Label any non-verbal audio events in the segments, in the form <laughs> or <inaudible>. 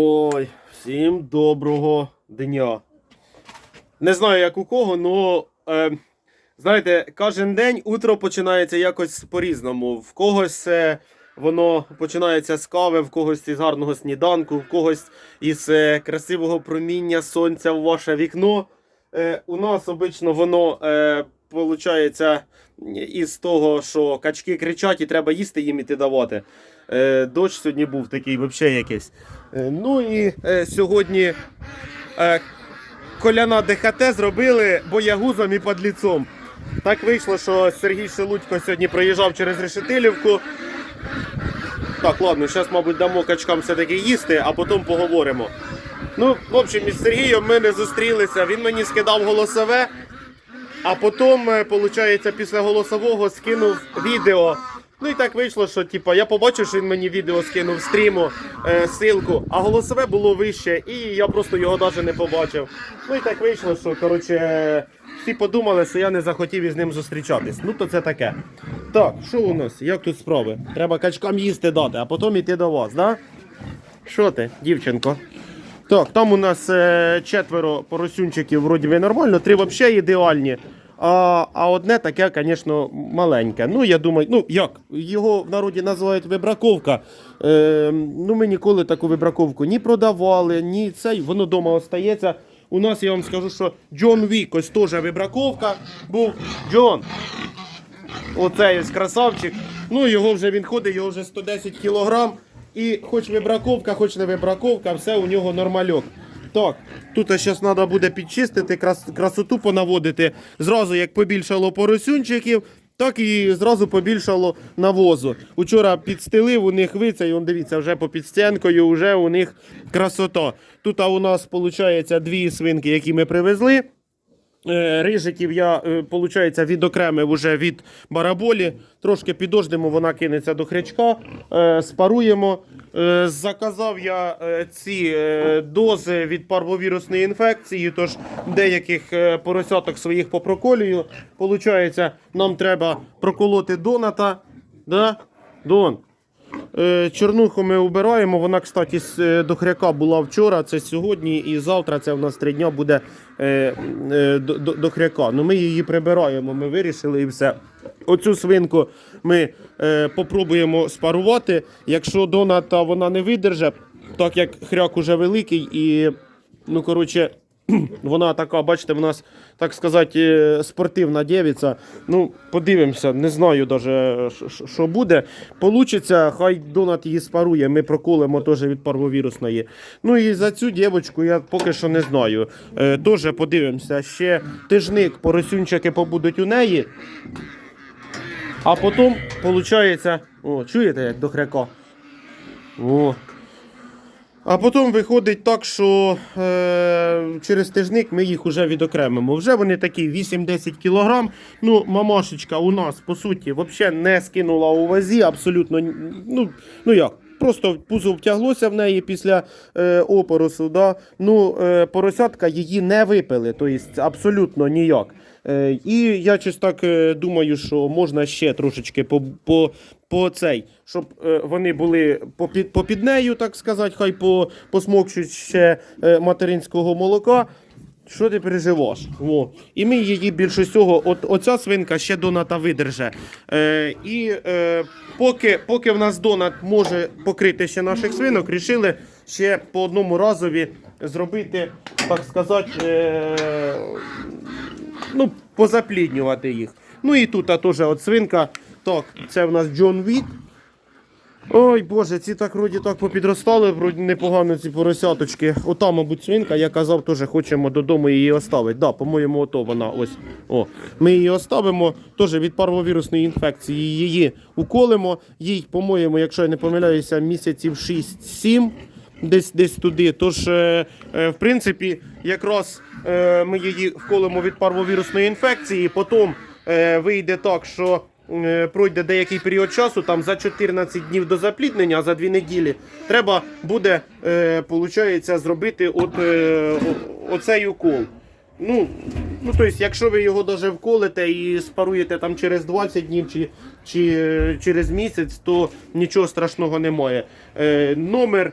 Ой, всім доброго дня. Не знаю, як у кого, але е, знаєте, кожен день утро починається якось по-різному. В когось е, воно починається з кави, в когось із гарного сніданку, в когось із е, красивого проміння сонця в ваше вікно. Е, у нас обично воно е, получається із того, що качки кричать і треба їсти їм іти давати. Е, дощ сьогодні був такий взагалі якийсь. Е, ну і е, сьогодні е, коляна ДХТ зробили боягузом і падліцом. Так вийшло, що Сергій Шелудько сьогодні проїжджав через Решетилівку. Так, ладно, зараз, мабуть, дамо качкам все-таки їсти, а потім поговоримо. Ну, в общем, із Сергієм ми не зустрілися. Він мені скидав голосове, а потім, виходить, після голосового скинув відео. Ну і так вийшло, що типа, я побачив, що він мені відео скинув стріму, е, ссылку, а голосове було вище, і я просто його навіть не побачив. Ну і так вийшло, що коротше, всі подумали, що я не захотів із ним зустрічатись. Ну то це таке. Так, що у нас? Як тут справи? Треба качкам їсти дати, а потім йти до вас, да? Що ти, дівчинко? Так, там у нас е, четверо поросюнчиків, вроді би нормально, три взагалі ідеальні. А, а одне таке, звісно, маленьке. Ну, я думаю, ну як? Його в народі називають вибраковка. Е, ну, ми ніколи таку вибраковку ні продавали, ні цей, воно вдома остається. У нас я вам скажу, що Джон Вік, ось теж вибраковка був. Джон. Оцей ось красавчик. Ну, його вже він ходить, його вже 110 кілограм. І хоч вибраковка, хоч не вибраковка, все у нього нормальок. Так, тут зараз треба буде підчистити, крас, красоту понаводити. Зразу як побільшало поросюнчиків, так і зразу побільшало навозу. Учора підстелив, у них вицей, он дивіться, вже по підстянкою, вже у них красота. Тут у нас виходить дві свинки, які ми привезли. Е, Рижиків я, виходить, відокремив уже від бараболі. Трошки підождемо, вона кинеться до хрячка. Е, Спаруємо. Е, Заказав я е, ці е, дози від парвовірусної інфекції, тож деяких е, поросяток своїх попроколюю. Получається, нам треба проколоти доната. Да? Дон. Е, Чорнуху ми убираємо. Вона, кстати, е, до хряка була вчора, це сьогодні і завтра це в нас три дня буде е, до, хряка. Ну ми її прибираємо, ми вирішили і все. Оцю свинку ми попробуємо спарувати. Якщо доната вона не видержить, так як хряк уже великий і, ну коротше. <clears throat> Вона така, бачите, в нас, так сказати, е, спортивна дівця. Ну, подивимося, не знаю даже, що- що- буде. Получиться, хай донат її спарує, ми проколемо теж від парвовірусної. Ну і за цю дівчинку я поки що не знаю. Е, Теж подивимося. Ще тижник, поросюнчики побудуть у неї. А потім, виходить, о, чуєте, як до хряка? О. А потім виходить так, що е, через тижник ми їх вже відокремимо. Вже вони такі 8-10 кілограм. Ну, мамашечка у нас, по суті, взагалі не скинула у вазі, абсолютно. Ну, ну як? Просто пузо втяглося в неї після е, опоросу. Да? Ну, е, поросятка її не випили, тобто абсолютно ніяк. Е, і я щось так е, думаю, що можна ще трошечки по, по цей, щоб е, вони були попід, попід нею, так сказати, хай по, посмокчуть ще е, материнського молока. Що ти переживаш? Во. І ми її більше всього, от оця свинка ще доната видерже. Е, і е, поки, поки в нас донат може покрити ще наших свинок, рішили ще по одному разові зробити, так сказати, е, ну, позапліднювати їх. Ну і тут теж от свинка. Так, це в нас Джон Вік. Ой Боже, ці так вроді так попідростали, вроді непогано ці поросяточки. Ота, мабуть, свинка, я казав, теж хочемо додому її оставити. Да, по-моєму, ото вона ось. О. Ми її оставимо, теж від парвовірусної інфекції її уколимо. Їй, по-моєму, якщо я не помиляюся, місяців 6-7. Десь десь туди. Тож, е, е, в принципі, якраз е, ми її вколимо від парвовірусної інфекції, потім е, вийде так, що пройде деякий період часу, там за 14 днів до запліднення, а за 2 неділі, треба буде, е, зробити от, е, оцей укол. Ну, ну тобто, якщо ви його даже вколите і спаруєте там через 20 днів чи, чи е, через місяць, то нічого страшного немає. Е, номер е,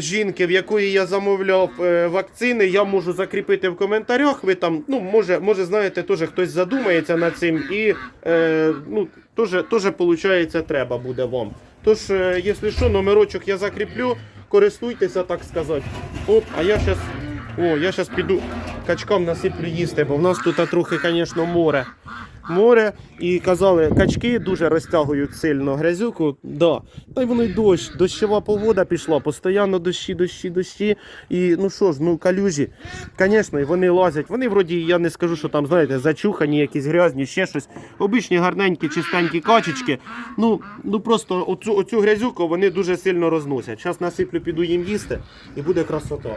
жінки, в якої я замовляв е, вакцини, я можу закріпити в коментарях. Ви там, ну, може, може знаєте, теж хтось задумається над цим і е, ну, теж, теж, виходить, треба буде вам. Тож, е, якщо що, номерочок я закріплю, користуйтеся, так сказати. Оп, а я зараз. О, я зараз піду качкам насиплю їсти, бо в нас тут трохи, звісно, море. Море і казали, качки дуже розтягують сильно грязюку. Да. Та й воно й дощ, дощова погода пішла, постійно дощі, дощі, дощі. І ну що ж, ну калюжі, звісно, вони лазять. Вони вроді, я не скажу, що там, знаєте, зачухані, якісь грязні, ще щось. Обичні гарненькі, чистенькі качечки. Ну, ну просто оцю, оцю грязюку вони дуже сильно розносять. Зараз насиплю, піду їм їсти і буде красота.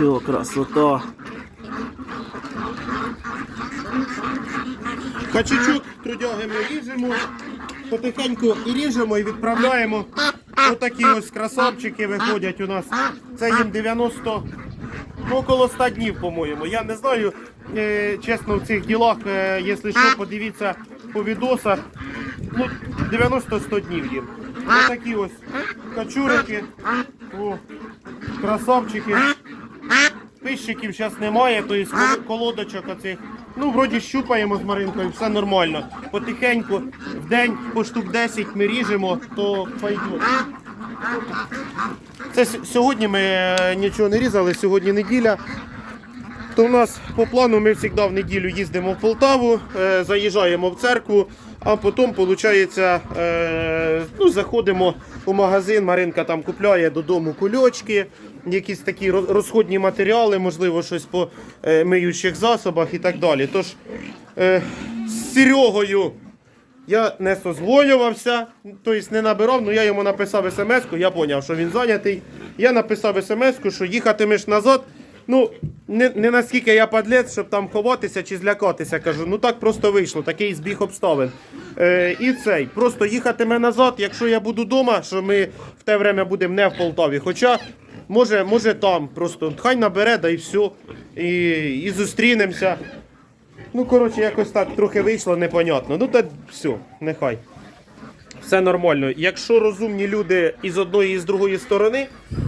Все, красота. Качечок трудяги ми ріжемо, потихеньку і ріжемо і відправляємо. Отакі ось красавчики виходять у нас. Це їм 90, ну, около 100 днів, по-моєму. Я не знаю, е, чесно, в цих ділах, е, якщо що, подивіться по відосах. Ну, 90-100 днів їм. Отакі ось качурики. О, красавчики. Пищиків зараз немає, тобто кол- колодочок оцих. Ну, вроді щупаємо з Маринкою, все нормально. Потихеньку, в день по штук 10 ми ріжемо, то пойде. Це сьогодні ми е, нічого не різали, сьогодні неділя. То в нас по плану ми завжди в неділю їздимо в Полтаву, е, заїжджаємо в церкву, а потім, виходить, е, ну, заходимо у магазин, Маринка там купляє додому кульочки, якісь такі розходні матеріали, можливо, щось по е, миючих засобах і так далі. Тож е, з Серегою я не созвонювався, тобто не набирав, але я йому написав смс-ку, я зрозумів, що він зайнятий. Я написав смс-ку, що їхатимеш назад. Ну, не, не наскільки я падлець, щоб там ховатися чи злякатися. Кажу, ну так просто вийшло, такий збіг обставин. Е, і цей, просто їхатиме назад, якщо я буду вдома, що ми в те время будемо не в Полтаві. Хоча, може, може там, просто хай набере, да і все. І, і зустрінемося. Ну, коротше, якось так трохи вийшло, непонятно. Ну, та все, нехай. Все нормально. Якщо розумні люди із одної і з другої сторони,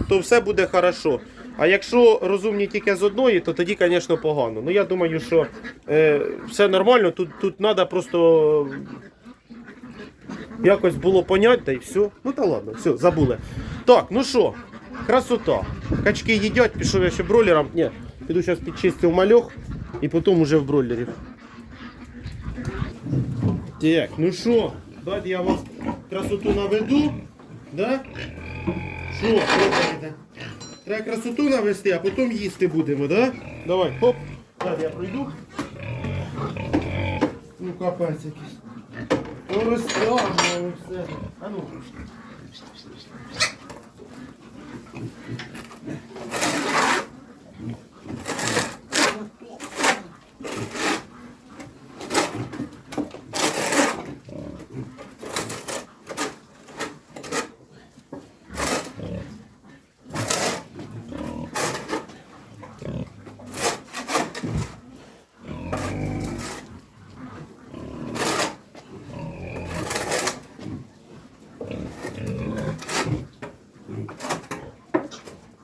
то все буде хорошо. А якщо розумні тільки з одної, то тоді, звісно, погано. Ну я думаю, що е, все нормально. Тут, тут треба просто якось було понять, та й все. Ну та ладно, все, забули. Так, ну що, красота. Качки їдять, пішов я ще бройлером. Ні, піду зараз підчистив мальох і потім уже в бройлерів. Так, ну що, дайте я вас красоту наведу. Да? Що, пробуєте? Треба красоту навести, а потім їсти будемо, да? Давай, хоп. зараз я пройду. Ну, капець якийсь. Ну, розтягнули все. А ну.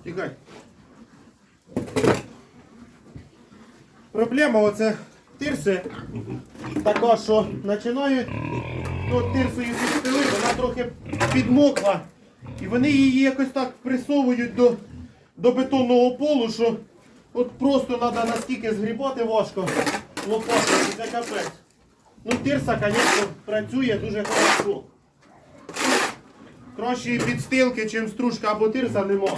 Тікай. Проблема оце тирси така, що починають ну, тирсою підстели, вона трохи підмокла. І вони її якось так присовують до, до бетонного полу, що от просто треба наскільки згрібати важко лопатою, це капець. Ну, тирса, звісно, працює дуже хорошо. Кращої підстилки, чим стружка або тирса немає.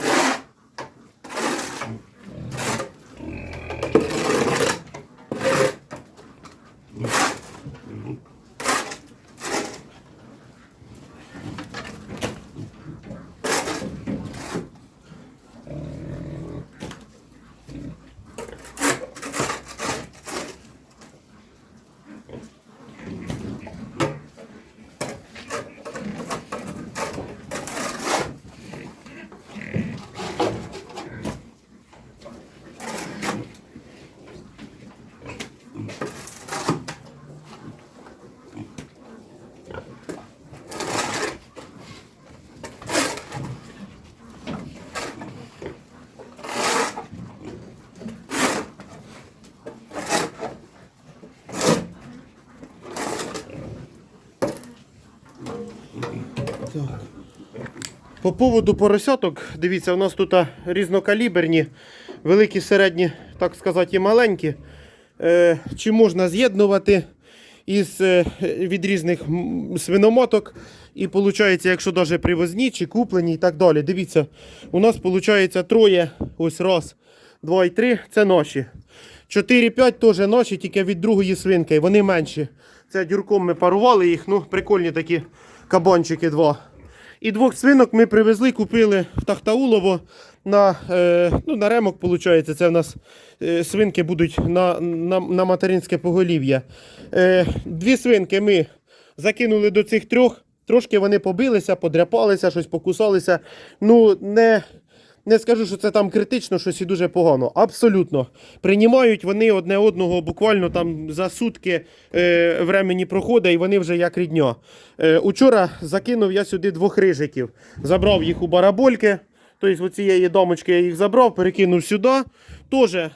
По поводу поросяток, дивіться, у нас тут різнокаліберні, великі, середні, так сказати, і маленькі. Е, чи можна з'єднувати із, е, від різних свиномоток. І виходить, якщо навіть привозні чи куплені і так далі. Дивіться, у нас виходить троє, ось раз, два і три це наші. 4-5 теж наші, тільки від другої свинки, вони менші. Це дюрком ми парували їх, ну прикольні такі кабанчики два. І двох свинок ми привезли, купили в Тахтаулово на, е, ну, на ремок, виходить. Це в нас е, свинки будуть на, на, на материнське поголів'я. Е, дві свинки ми закинули до цих трьох. Трошки вони побилися, подряпалися, щось покусалися. Ну, не, не скажу, що це там критично, щось і дуже погано. Абсолютно. Приймають вони одне одного буквально там за сутки е, времені проходить, і вони вже як рідня. Е, учора закинув я сюди двох рижиків. Забрав їх у барабольки. Тобто, цієї домочки я їх забрав, перекинув сюди. Теж е,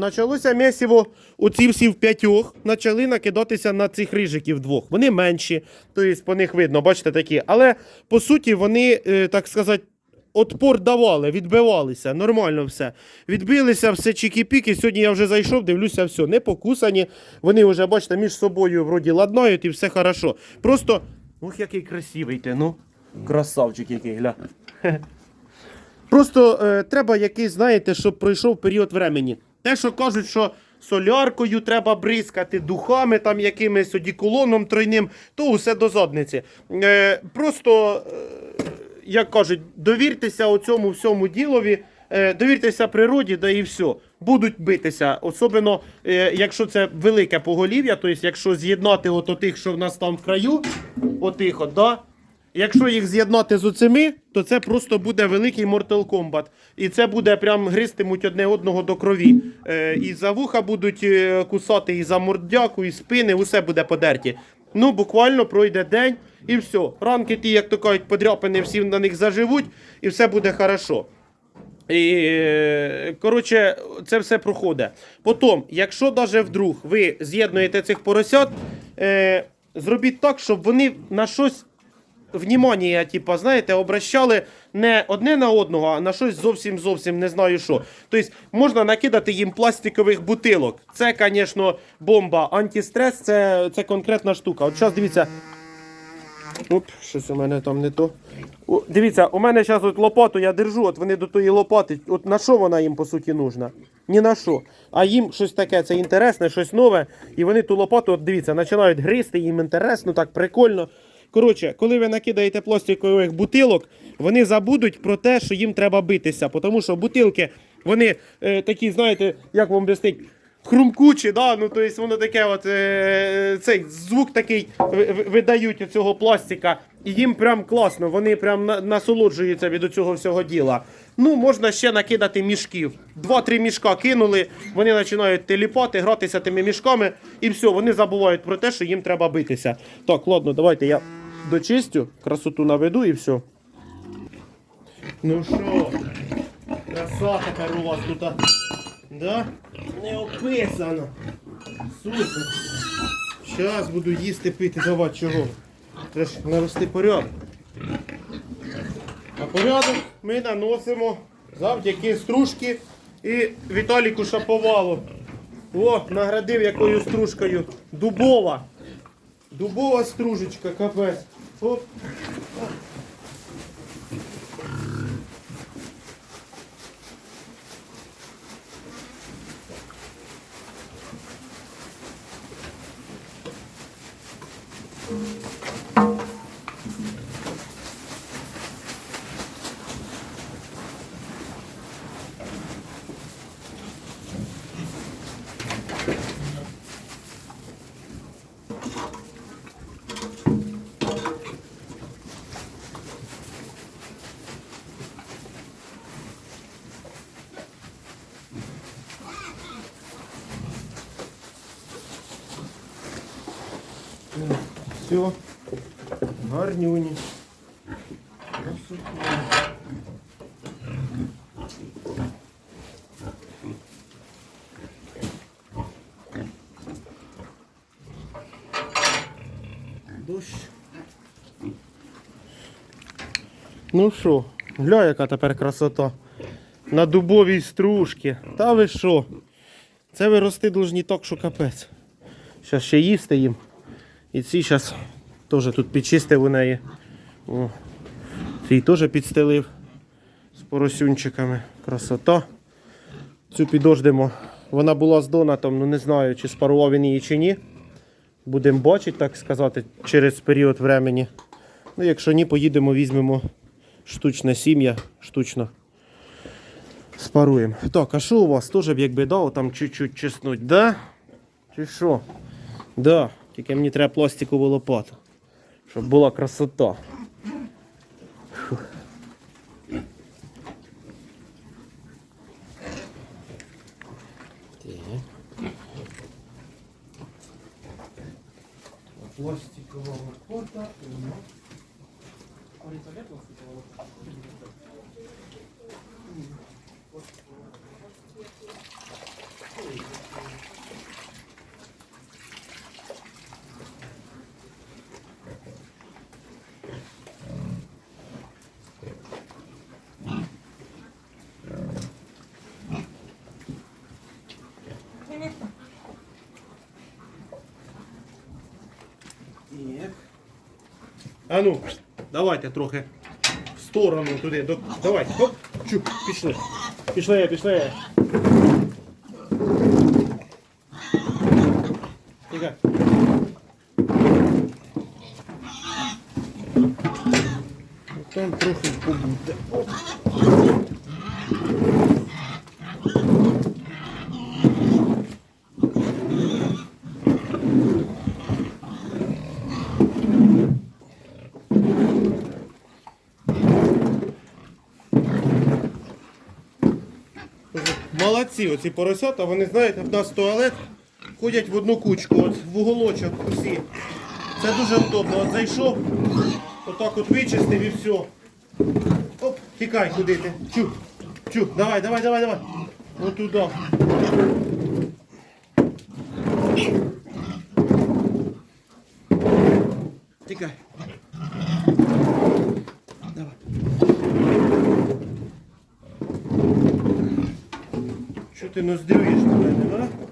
почалося місіво, оці всі в п'ятьох почали накидатися на цих рижиків двох. Вони менші, тобто по них видно, бачите такі. Але по суті вони, е, так сказати, отпор давали, відбивалися, нормально все. Відбилися, все чікі-піки. Сьогодні я вже зайшов, дивлюся, все, не покусані. Вони вже, бачите, між собою вроді ладнають і все хорошо. Просто, ух, який красивий ти, ну. Красавчик який, гля. <laughs> Просто е, треба якийсь, знаєте, щоб пройшов період времени. Те, що кажуть, що соляркою треба бризкати, духами там якимись одіколоном тройним, то усе до задниці. Е, просто, е, як кажуть, довіртеся оцьому всьому ділові, е, довіртеся природі, да і все. Будуть битися. Особливо, е, якщо це велике поголів'я, тобто, якщо з'єднати от тих, що в нас там в краю, отих от, да, Якщо їх з'єднати з оцими, то це просто буде великий Mortal Kombat. І це буде прям гристимуть одне одного до крові. Е, і за вуха будуть кусати, і за мордяку, і спини, усе буде подерті. Ну, буквально пройде день і все. Ранки ті, як то кажуть, подряпини, всі на них заживуть, і все буде хорошо. І, коротше, це все проходить. Потім, якщо навіть вдруг ви з'єднуєте цих поросят, е, зробіть так, щоб вони на щось внимання, типа, знаєте, обращали не одне на одного, а на щось зовсім зовсім не знаю що. Тобто можна накидати їм пластикових бутилок. Це, звісно, бомба. Антистрес це, це конкретна штука. От зараз дивіться. Оп, щось у мене там не то. О, дивіться, у мене зараз от лопату я держу, от вони до тої лопати. От на що вона їм по суті нужна? ні на що. А їм щось таке, це інтересне, щось нове. І вони ту лопату, от дивіться, починають гризти, їм інтересно, так прикольно. Коротше, коли ви накидаєте пластикових бутилок, вони забудуть про те, що їм треба битися. Тому що бутилки, вони е, такі, знаєте, як вам об'яснить, хрумкучі, да? ну, то есть воно таке от, е, цей звук такий ви- ви- видають від цього пластика. І їм прям класно, вони прям на- насолоджуються від цього всього діла. Ну, можна ще накидати мішків. Два-три мішка кинули, вони починають теліпати, гратися тими мішками, і все, вони забувають про те, що їм треба битися. Так, ладно, давайте я дочистю, красоту наведу і все. Ну що, краса тепер у вас тут. Да? Не описано. Супер. Зараз буду їсти, пити, давати чого. Треба ж навести порядок. А порядок ми наносимо завдяки стружки і Віталіку Шаповалу. О, наградив якою стружкою. Дубова. Дубова стружечка, капець. Оп. Все. Гарнюні. Дощ. Ну що, гля, яка тепер красота. На дубовій стружці. Та ви що? Це ви рости должні так, що капець. Зараз ще їсти їм. І ці зараз теж тут підчистив у неї. О, цей теж підстелив з поросюнчиками. Красота. Цю підождемо. Вона була з донатом, ну не знаю, чи спарував він її чи ні. Будемо бачити, так сказати, через період времени. Ну, якщо ні, поїдемо, візьмемо штучне сім'я, штучно. Спаруємо. Так, а що у вас? Теж якби дав там чуть-чуть чеснуть, да? Чи що? Да, тільки мені треба пластикову лопату, щоб була красота. Фух. Так. Пластикова лопата. А ну, давайте трохи в сторону туди. До... Давай, хоп, чу, пішли. Пішли, пішли. Тікай. Там трохи побуде. Оп. Оці поросята, вони знаєте, в нас туалет ходять в одну кучку, от в уголочок усі. Це дуже удобно. От зайшов, отак от вичистив і все. Оп, тікай куди ти. Чу, чу, давай, давай, давай, давай. От туди. Що ти не здивуєш мене, а?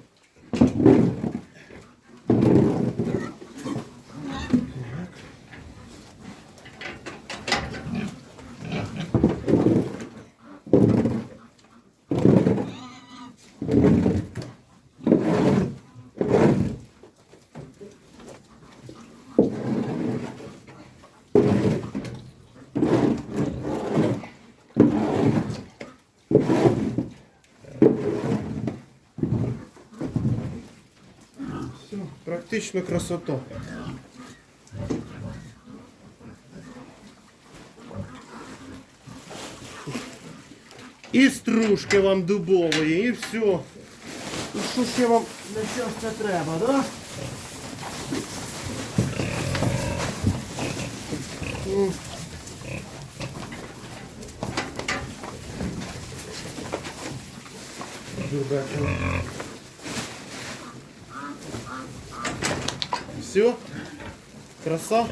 Практично красота. І стружки вам дубової, і все. І що ще вам для щастя треба, да? М. Все. Краса.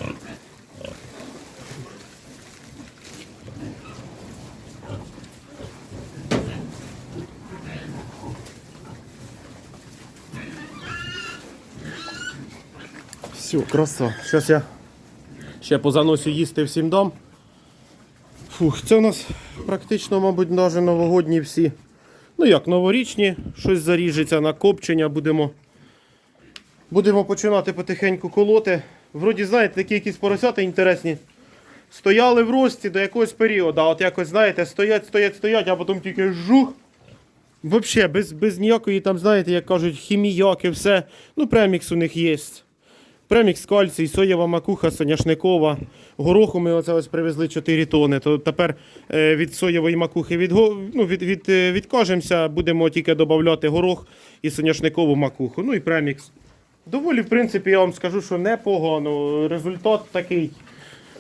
Все, краса. Зараз я ще по заносю їсти всім дам. Фух, це у нас практично, мабуть, навіть новогодні всі. Ну як, новорічні, щось заріжеться на копчення, будемо Будемо починати потихеньку колоти. Вроді, знаєте, такі якісь поросята інтересні. Стояли в рості до якогось періоду. А от якось, знаєте, стоять, стоять, стоять, а потім тільки жух. Взагалі, без, без ніякої там, знаєте, як кажуть, хіміяки, все. Ну, премікс у них є. Премікс кальцій, соєва макуха, соняшникова. Гороху ми оце ось привезли 4 тони. То тепер е, від соєвої макухи від, ну, від, від, е, відкажемося, будемо тільки додати горох і соняшникову макуху. Ну і премікс. Доволі, в принципі, я вам скажу, що непогано. Результат такий,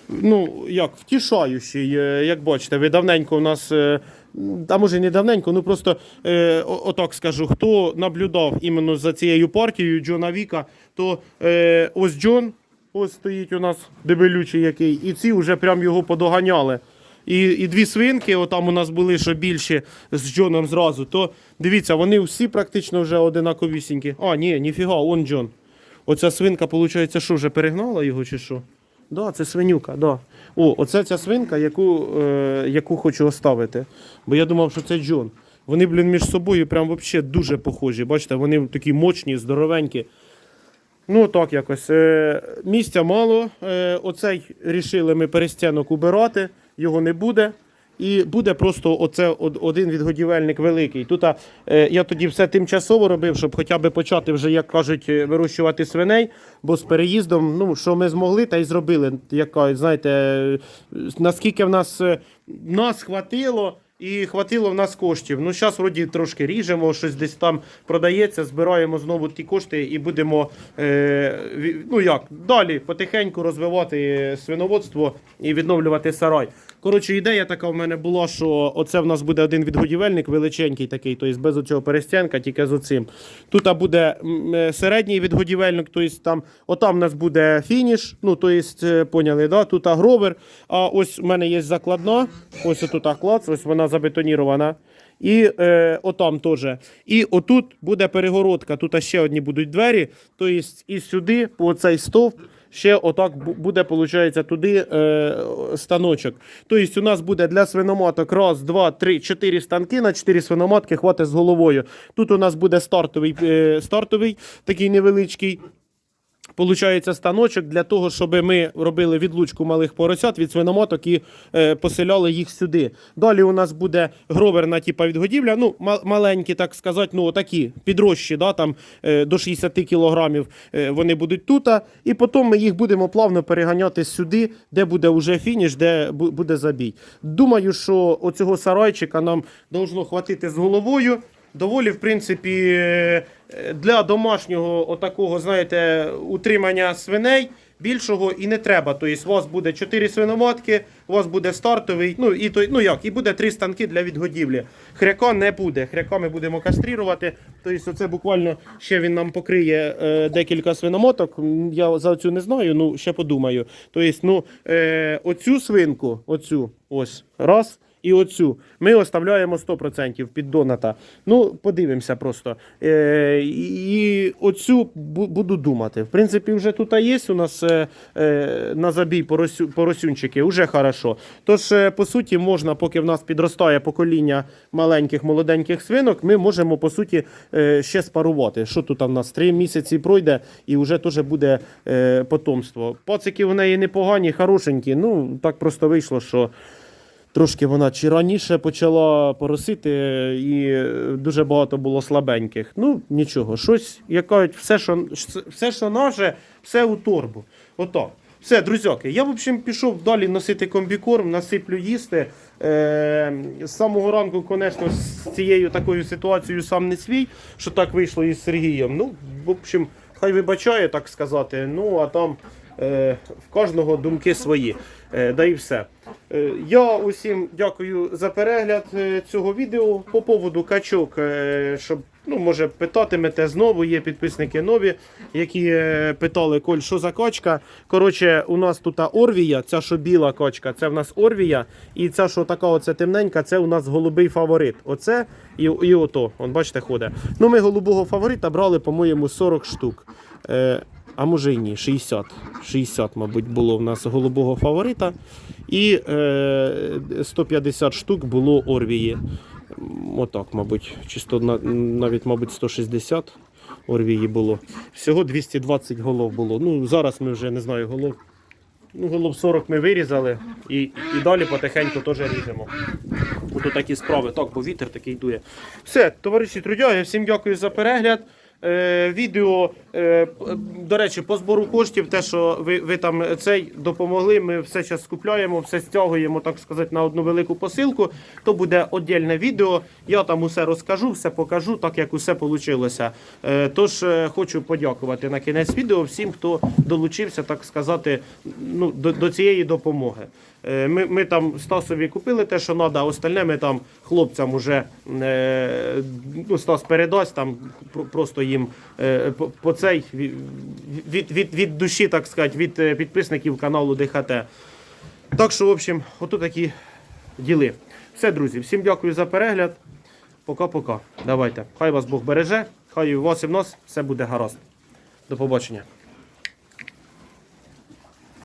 ну, як, втішаючий. Е, Як бачите, ви давненько у нас, е, а може не давненько, ну просто е, отак скажу, хто наблюдав іменно за цією партією Джона Віка, то е, ось Джон, ось стоїть у нас дебелючий який, і ці вже прям його подоганяли. І, і дві свинки, отам у нас були ще більші з Джоном зразу, то дивіться, вони всі практично вже одинаковісінькі. А, ні, ніфіга, он Джон. Оця свинка, виходить, що вже перегнала його чи що? Да, це свинюка, да. О, оце ця свинка, яку, е, яку хочу оставити. Бо я думав, що це Джон. Вони, блін, між собою прям взагалі дуже похожі. Бачите, вони такі мощні, здоровенькі. Ну, так якось. Е, місця мало. Е, оцей рішили ми перестінок убирати, його не буде. І буде просто оце один відгодівельник великий. Тут е, я тоді все тимчасово робив, щоб хоча б почати вже, як кажуть, е, вирощувати свиней. Бо з переїздом, ну що ми змогли, та й зробили. Як знаєте, е, наскільки в нас нас хватило. І хватило в нас коштів. Ну, зараз вроді трошки ріжемо, щось десь там продається, збираємо знову ті кошти і будемо е, ну як, далі потихеньку розвивати свиноводство і відновлювати сарай. Коротше, ідея така в мене була, що оце в нас буде один відгодівельник величенький такий, тобто без оцього перестянка, тільки з оцим. Тут буде е, середній відгодівельник, тобто там, отам у нас буде фініш, ну тобто, поняли, да? тут гровер, а ось у мене є закладна, ось тут клац, ось вона забетонірована. І е, отам теж. І отут буде перегородка, тут ще одні будуть двері. Тобто і сюди, по цей стовп, ще отак буде, виходить, туди е, станочок. Тобто у нас буде для свиноматок раз, два, три, чотири станки на чотири свиноматки, хватить з головою. Тут у нас буде стартовий, е, стартовий такий невеличкий. Получається станочок для того, щоб ми робили відлучку малих поросят від свиноматок і е, поселяли їх сюди. Далі у нас буде гроверна типа відгодівля. Ну, ма- маленькі, так сказати, ну такі підрощі, да, там е, до 60 кілограмів е, вони будуть тут. І потім ми їх будемо плавно переганяти сюди, де буде вже фініш, де бу- буде забій. Думаю, що оцього сарайчика нам должно хватити з головою. Доволі, в принципі, е, для домашнього отакого, знаєте, утримання свиней більшого і не треба. Тобто, у вас буде 4 свиноматки, у вас буде стартовий, ну і той, ну як, і буде 3 станки для відгодівлі. Хряка не буде. Хряка ми будемо кастрірувати. Тобто, оце буквально ще він нам покриє е, декілька свиномоток. Я за цю не знаю, ну ще подумаю. Тобто, ну, е, оцю свинку, оцю, ось, раз. І оцю ми оставляємо 100% під доната. Ну, подивимося просто. Е, і оцю буду думати. В принципі, вже тут є у нас е, е, на забій поросю, поросюнчики, вже хорошо. Тож, е, по суті, можна, поки в нас підростає покоління маленьких молоденьких свинок, ми можемо, по суті, е, ще спарувати. Що тут у нас? Три місяці пройде і вже теж буде е, потомство. Пацики в неї непогані, хорошенькі. Ну, так просто вийшло, що. Трошки вона чи раніше почала поросити, і дуже багато було слабеньких. Ну, нічого, щось, як кажуть, все, що, все, що наше, все у торбу. Отак. Все, друзяки, я, в общем, пішов далі носити комбікорм, насиплю їсти. Е, з самого ранку, звісно, з цією такою ситуацією сам не свій, що так вийшло із Сергієм. Ну, в общем, хай вибачає, так сказати. Ну, а там е, в кожного думки свої. Е, да і все. Е, я усім дякую за перегляд е, цього відео. По поводу качок, щоб ну, може питатимете знову. Є підписники нові, які питали, Коль, що за качка. Коротше, у нас тут Орвія, ця що біла качка, це в нас Орвія. І ця, що така оце темненька, це у нас голубий фаворит. Оце і, і ото. Он, бачите, ходить. Ну, ми голубого фаворита брали, по-моєму, 40 штук. А може і ні, 60. 60, мабуть, було в нас голубого фаворита. І е, 150 штук було Орвії. Отак, мабуть, чи 100, на- навіть, мабуть, 160 Орвії було. Всього 220 голов було. Ну, зараз ми вже не знаю, голов. Ну, голов 40 ми вирізали і, і далі потихеньку теж ріжемо. Ото такі справи. Так, бо вітер такий дує. Все, товариші трудяги, всім дякую за перегляд. Е, відео, е, до речі, по збору коштів, те, що ви, ви там цей допомогли, ми все зараз скупляємо, все стягуємо, так сказати, на одну велику посилку. То буде віддільне відео. Я там усе розкажу, все покажу, так як усе вийшло. Е, тож хочу подякувати на кінець відео всім, хто долучився, так сказати, ну, до, до цієї допомоги. Е, Ми, ми там Стасові купили те, що треба, а остальне ми там хлопцям уже е, ну, Стас передасть там просто їм е, по, цей від, від, від, душі, так сказати, від підписників каналу ДХТ. Так що, в общем, ото такі діли. Все, друзі, всім дякую за перегляд. Пока-пока. Давайте. Хай вас Бог береже, хай у вас і в нас все буде гаразд. До побачення.